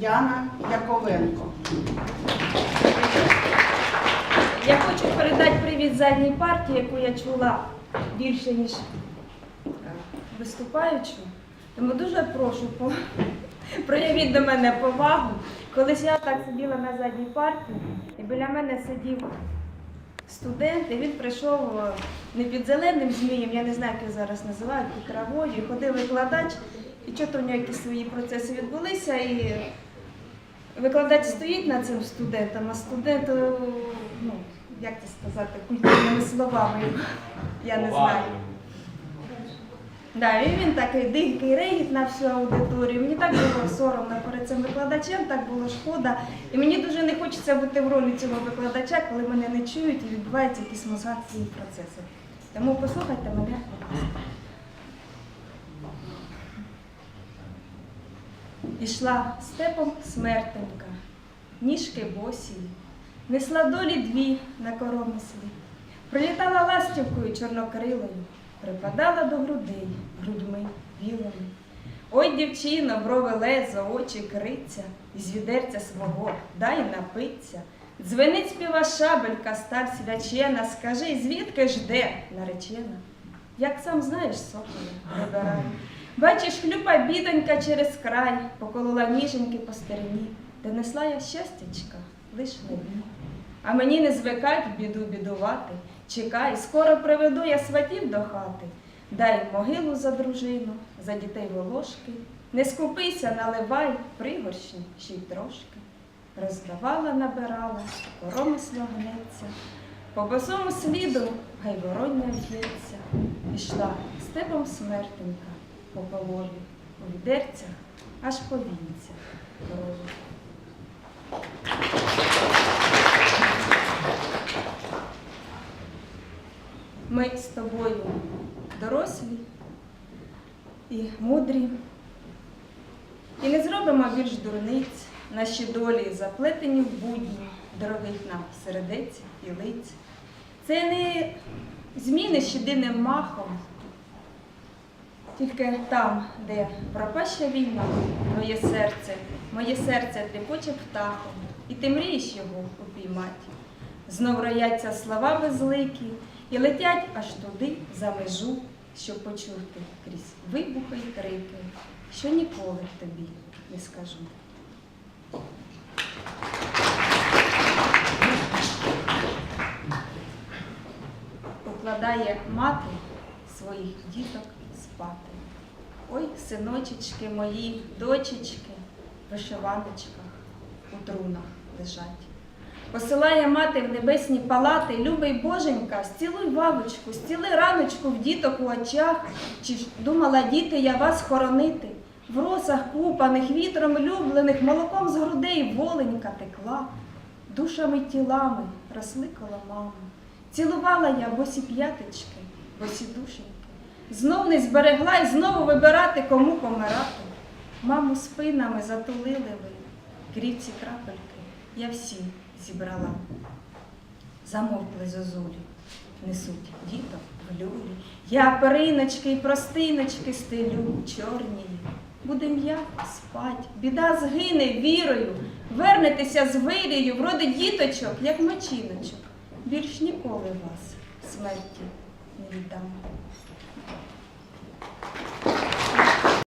Яна Яковенко. Я хочу передати привіт задній партії, яку я чула більше, ніж е, виступаючу. Тому дуже прошу, по- проявіть до мене повагу. Колись я так сиділа на задній партії, і біля мене сидів студент, і він прийшов е, не під зеленим змієм, я не знаю, як його зараз називають, під травою, ходив викладач, і чого то в нього якісь свої процеси відбулися. І викладач стоїть над цим студентом, а студент, ну, як це сказати, культурними словами, я не знаю. Да, і він такий дикий регіт на всю аудиторію. Мені так було соромно перед цим викладачем, так було шкода. І мені дуже не хочеться бути в ролі цього викладача, коли мене не чують і відбуваються якісь мозгації процеси. Тому послухайте мене. Ішла степом смертенька, ніжки босі, несла долі дві на коромислі, прилітала ластівкою чорнокрилою, припадала до грудей грудьми білими. Ой, дівчино, брови лезо, очі криця, із відерця свого дай напиться. Дзвенить співа шабелька, стар свячена, скажи, звідки ж де наречена? Як сам знаєш, соколя, вибирай. Бачиш, хлюпа бідонька через край, поколола ніженьки по стерні, та несла я щастячка лиш дні. А мені не звикать біду бідувати. Чекай, скоро приведу я сватів до хати. Дай могилу за дружину, за дітей волошки. Не скупися, наливай пригоршні ще й трошки. Роздавала, набирала, коромисло гнеться. По босому сліду гай воронь не в'ється. Ішла степом смертенька по полові, у відерцях аж по дорожі. Ми з тобою дорослі і мудрі, і не зробимо більш дурниць, наші долі заплетені в будні, дорогих нам сердець і лиць. Це не зміниш єдиним махом, тільки там, де пропаща війна, твоє серце, моє серце тріпоче птахом, і ти мрієш його упіймати. Знов рояться слова безликі і летять аж туди, за межу, щоб почути крізь вибухи й крики, що ніколи тобі не скажу. Укладає мати своїх діток спати. Ой, синочечки мої, дочечки, в вишиваночках у трунах лежать. Посилає мати в небесні палати, любий Боженька, стілуй вавочку, стіли раночку в діток у очах, чи ж думала діти я вас хоронити, в росах купаних, вітром люблених, молоком з грудей воленька текла, душами тілами росли коло мами. Цілувала я босі п'ятички, босі душеньки, знов не зберегла і знову вибирати, кому помирати. Маму спинами затулили ви, крізь ці крапельки я всі зібрала. Замовкли зозулі, несуть діток в люлі. Я периночки й простиночки стелю чорнії. Буде м'яко спать, біда згине вірою, вернетеся з вирію, вродить діточок, як мочиночок. Більш ніколи вас смерті не віддам.